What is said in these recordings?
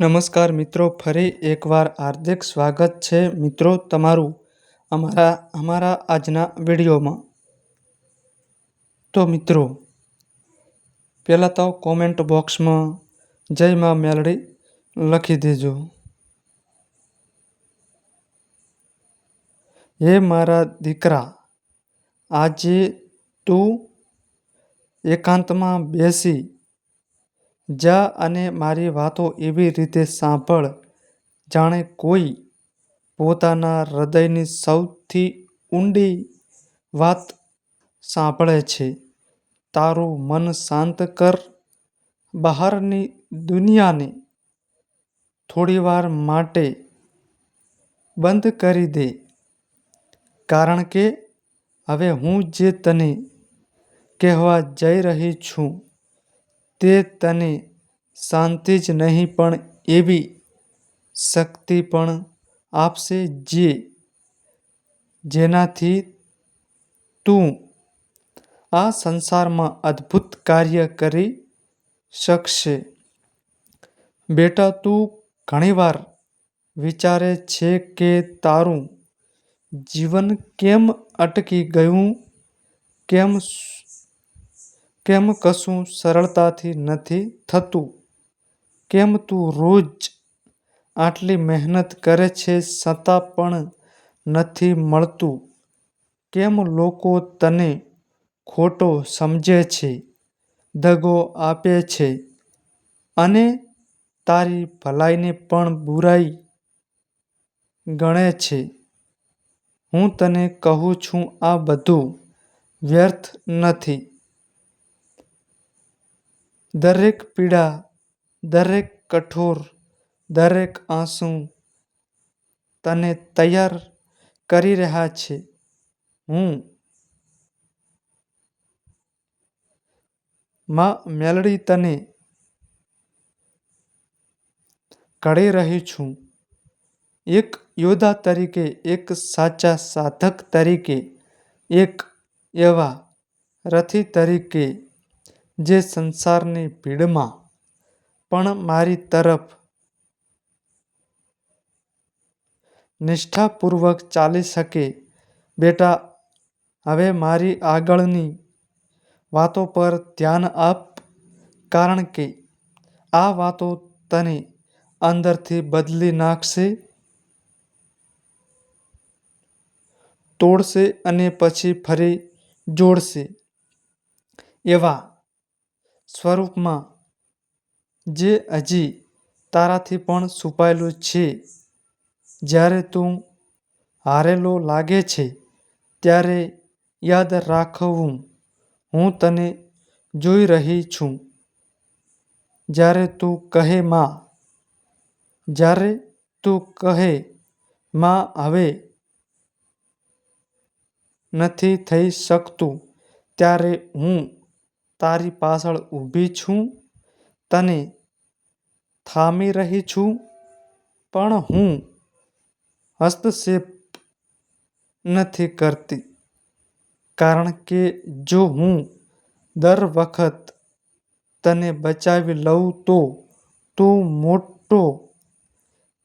નમસ્કાર મિત્રો, ફરી એકવાર હાર્દિક સ્વાગત છે મિત્રો તમારું અમારા અમારા આજના વિડીયોમાં. તો મિત્રો, પહેલાં તો કોમેન્ટ બોક્સમાં જય મા મેલડી લખી દેજો. હે મારા દીકરા, આજે તું એકાંતમાં બેસી જા અને મારી વાતો એવી રીતે સાંભળ, જાણે કોઈ પોતાના હૃદયની સૌથી ઊંડી વાત સાંભળે છે. તારું મન શાંત કર, બહારની દુનિયાને થોડીવાર માટે બંધ કરી દે. કારણ કે હવે હું જે તને કહેવા જઈ રહી છું તે તને શાંતિ જ નહીં, પણ એવી શક્તિ પણ આપશે જે જેનાથી તું આ સંસારમાં અદ્ભુત કાર્ય કરી શકશે. બેટા, તું ઘણીવાર વિચારે છે કે તારું જીવન કેમ અટકી ગયું? કેમ કેમ કશું સરળતાથી નથી થતું? કેમ તું રોજ આટલી મહેનત કરે છે છતાં પણ નથી મળતું? કેમ લોકો તને ખોટો સમજે છે, દગો આપે છે? અને તારી ભલાઈને પણ બુરાઈ ગણે છે. હું તને કહું છું આ બધું વ્યર્થ નથી. દરેક પીડા, દરેક કઠોર, દરેક આંસુ તને તૈયાર કરી રહ્યા છે. હું માં મેલડી તને ઘડી રહી છું. એક યોદ્ધા તરીકે, એક સાચા સાધક તરીકે, એક એવા રથી તરીકે જે સંસારની ભીડમાં પણ મારી તરફ નિષ્ઠાપૂર્વક ચાલી શકે. બેટા, હવે મારી આગળની વાતો પર ધ્યાન આપ, કારણ કે આ વાતો તને અંદરથી બદલી નાખશે, તોડશે અને પછી ફરી જોડશે. એવા સ્વરૂપમાં જે હજી તારાથી પણ છુપાયેલું છે, જ્યારે તું હારેલો લાગે છે, ત્યારે યાદ રાખવું. હું તને જોઈ રહી છું. જ્યારે તું કહે, માં. જ્યારે તું કહે, માં, હવે નથી થઈ શકતું. ત્યારે હું તારી પાછળ ઊભી છું, તને થામી રહી છું, પણ હું હસ્તક્ષેપ નથી કરતી. કારણ કે જો હું દર વખત તને બચાવી લઉં તો તું મોટો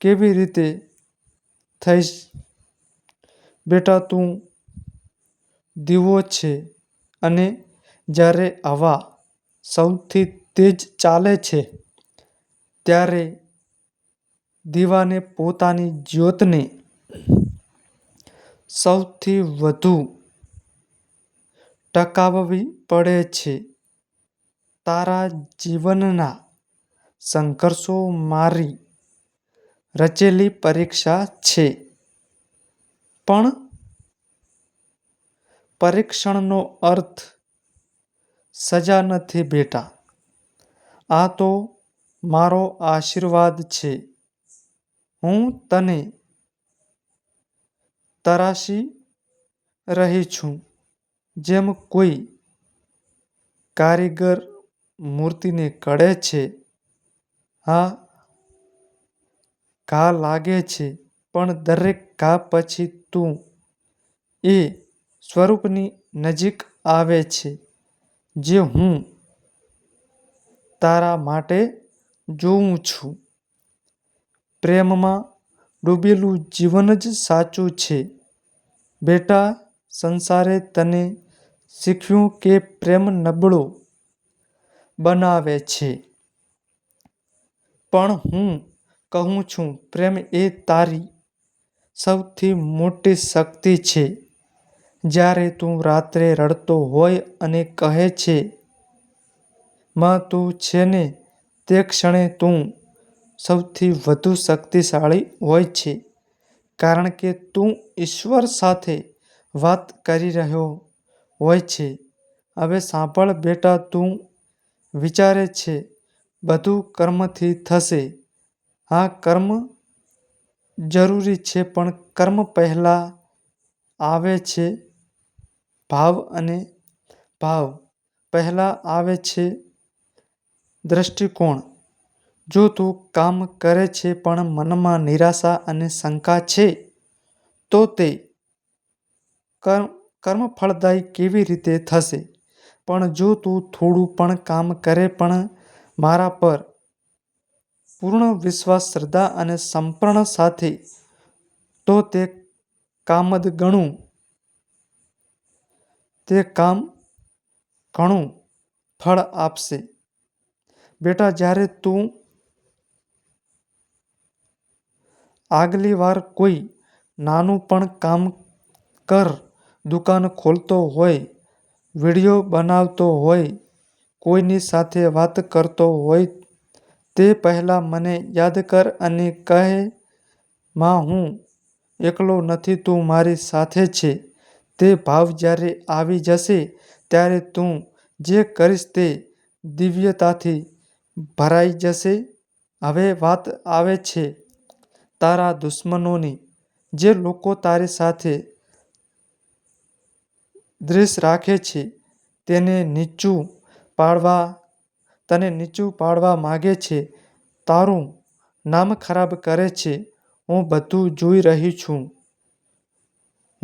કેવી રીતે થઈશ? બેટા, તું દીવો છે અને જ્યારે હવા સૌથી તેજ ચાલે છે, ત્યારે દીવાને પોતાની જ્યોતને સૌથી વધુ ટકાવવી પડે છે. તારા જીવનના સંઘર્ષો મારી રચેલી પરીક્ષા છે, પણ પરીક્ષણનો અર્થ સજા નથી બેટા આ તો મારો આશીર્વાદ છે. હું તને તરાશી રહી છું. જેમ કોઈ કારીગર મૂર્તિને કળે છે. હા, ઘા લાગે છે, પણ દરેક ઘા પછી તું એ સ્વરૂપની નજીક આવે છે. જે હું તારા માટે જોઉં છું પ્રેમમાં ડૂબેલું જીવન જ સાચું છે. બેટા, સંસારે તને શીખ્યું કે પ્રેમ નબળો બનાવે છે. પણ હું કહું છું, પ્રેમ એ તારી સૌથી મોટી શક્તિ છે. જ્યારે તું રાત્રે રડતો હોય અને કહે છે, માં, તું છે ને, તે ક્ષણે તું સૌથી વધુ શક્તિશાળી હોય છે. કારણ કે તું ઈશ્વર સાથે વાત કરી રહ્યો હોય છે. હવે સાંભળ બેટા, તું વિચારે છે, બધું કર્મથી થશે. હા, કર્મ જરૂરી છે, પણ કર્મ પહેલાં આવે છે ભાવ અને ભાવ પહેલાં આવે છે દ્રષ્ટિકોણ. જો તું કામ કરે છે પણ મનમાં નિરાશા અને શંકા છે, તો તે કર્મ ફળદાયી કેવી રીતે થશે? પણ જો તું થોડું પણ કામ કરે પણ મારા પર પૂર્ણ વિશ્વાસ, શ્રદ્ધા અને સંપૂર્ણ સાથે, તો તે કામદ ગણું તે કામ ઘણું ફળ આપશે. બેટા જ્યારે તું આગલી વાર કોઈ નાનું પણ કામ કર દુકાન ખોલતો હોય, વીડિયો બનાવતો હોય, કોઈની સાથે વાત કરતો હોય તે પહેલાં મને યાદ કર અને કહે માં હું એકલો નથી તું મારી સાથે છે. તે ભાવ જ્યારે આવી જશે ત્યારે તું જે કરીશ તે દિવ્યતાથી ભરાઈ જશે. હવે વાત આવે છે તારા દુશ્મનોની. જે લોકો તારી સાથે દ્વેષ રાખે છે, તેને નીચું પાડવા તને નીચું પાડવા માગે છે, તારું નામ ખરાબ કરે છે હું બધું જોઈ રહી છું.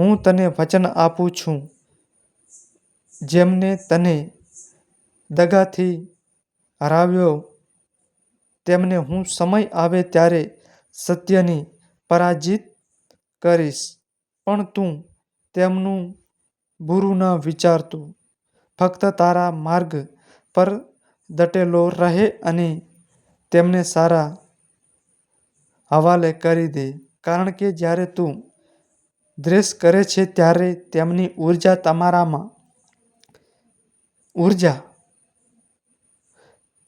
હું તને વચન આપું છું, જેમને તને દગાથી હરાવ્યો, તેમને હું સમય આવે ત્યારે સત્યની પરાજિત કરીશ. પણ તું તેમનું બુરું ન વિચારતું ફક્ત તારા માર્ગ પર દટેલો રહે અને તેમને સારા હવાલે કરી દે. કારણ કે જ્યારે તું દ્વેષ કરે છે ત્યારે તેમની ઊર્જા તમારામાં, ઊર્જા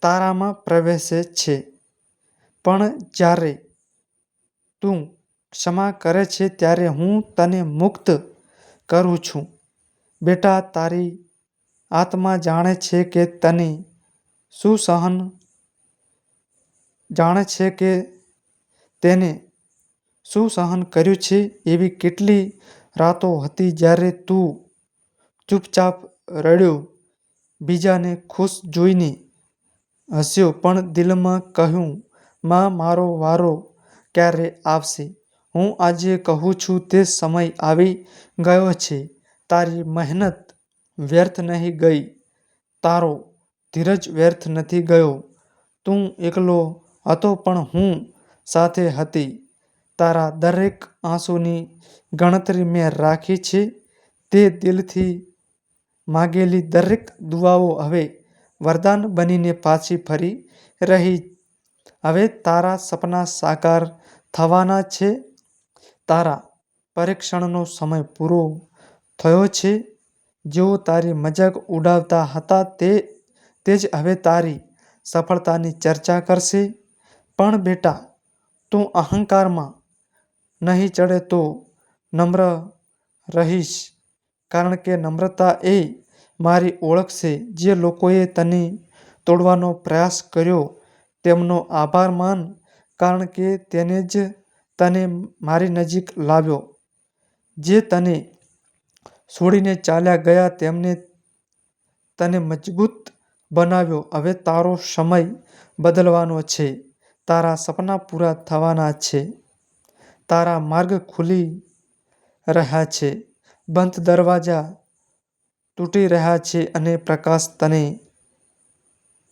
તારામાં પ્રવેશે છે. પણ જ્યારે તું ક્ષમા કરે છે ત્યારે હું તને મુક્ત કરું છું. બેટા, તારી આત્મા જાણે છે કે તને શું સહન જાણે છે કે તેને શું સહન કર્યું છે. એવી કેટલી રાતો હતી જ્યારે તું ચૂપચાપ રડ્યો, બીજાને ખુશ જોઈને હસ્યો પણ દિલમાં કહ્યું માં મારો વારો ક્યારે આવશે? હું આજે કહું છું તે સમય આવી ગયો છે. તારી મહેનત વ્યર્થ નહીં ગઈ, તારો ધીરજ વ્યર્થ નથી ગયો. તું એકલો હતો પણ હું સાથે હતી. તારા દરેક આંસુની ગણતરી મેં રાખી છે. તે દિલથી માગેલી દરેક દુઆઓ હવે વરદાન બનીને પાછી ફરી રહી. હવે તારા સપના સાકાર થવાના છે. તારા પરીક્ષણનો સમય પૂરો થયો છે. જેઓ તારી મજાક ઉડાવતા હતા તે જ હવે તારી સફળતાની ચર્ચા કરશે. પણ બેટા, તું અહંકારમાં નહીં ચડે તો નમ્ર રહીશ. કારણ કે નમ્રતા એ મારી ઓળખ છે. જે લોકોએ તને તોડવાનો પ્રયાસ કર્યો, તેમનો આભાર માન, કારણ કે તેને જ તને મારી નજીક લાવ્યો. જે તને છોડીને ચાલ્યા ગયા, તેમને તને મજબૂત બનાવ્યો. હવે તારો સમય બદલવાનો છે. તારા સપના પૂરા થવાના છે. તારા માર્ગ ખુલી રહ્યા છે. બંધ દરવાજા તૂટી રહ્યા છે અને પ્રકાશ તને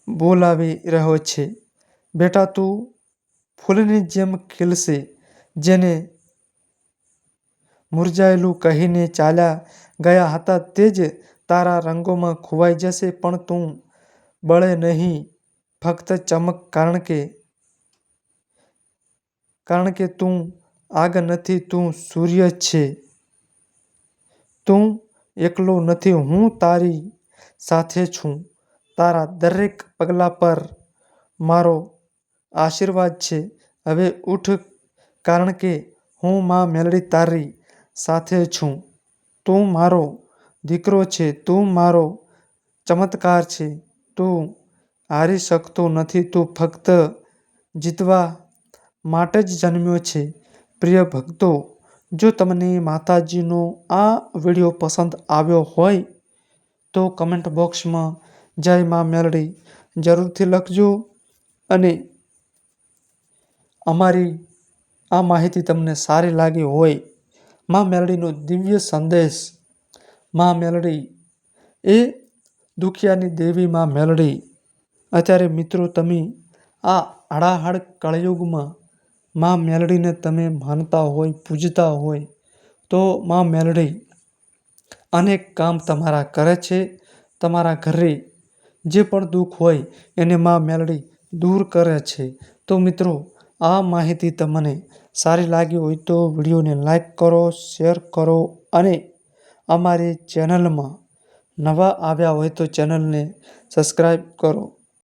બોલાવી રહ્યો છે. બેટા, તું ફૂલની જેમ ખીલશે, જેને મુરઝાયેલું કહીને ચાલ્યા ગયા હતા તે જ તારા રંગોમાં ખોવાઈ જશે, પણ તું બળે નહીં ફક્ત ચમક કારણ કે કારણ કે તું આગ નથી, તું સૂર્ય છે. તું એકલો નથી, હું તારી સાથે છું. તારા દરેક પગલા પર મારો આશીર્વાદ છે. હવે ઉઠ, કારણ કે હું માં મેલડી તારી સાથે છું. તું મારો દીકરો છે, તું મારો ચમત્કાર છે. તું હારી શકતો નથી, તું ફક્ત જીતવા માટે જ જન્મ્યો છે. પ્રિય ભક્તો, જો તમને માતાજીનો આ વીડિયો પસંદ આવ્યો હોય, તો કમેન્ટ બોક્સમાં જય માં મેલડી જરૂરથી લખજો અને અમારી આ માહિતી તમને સારી લાગી હોય, માં મેલડીનો દિવ્ય સંદેશ, માં મેલડી એ દુખિયાની દેવી મા મેલડી. અત્યારે મિત્રો, તમે આ હળાહળ કળયુગમાં માં મેલડીને તમે માનતા હોય, પૂજતા હોય, તો માં મેલડી અનેક કામ તમારા કરે છે, તમારા ઘરે જે પણ દુઃખ હોય એને માં મેલડી દૂર કરે છે. તો મિત્રો, આ માહિતી તમને સારી લાગી હોય તો વિડીયોને લાઈક કરો, શેર કરો અને અમારી ચેનલમાં નવા આવ્યા હોય તો ચેનલને સબસ્ક્રાઈબ કરો.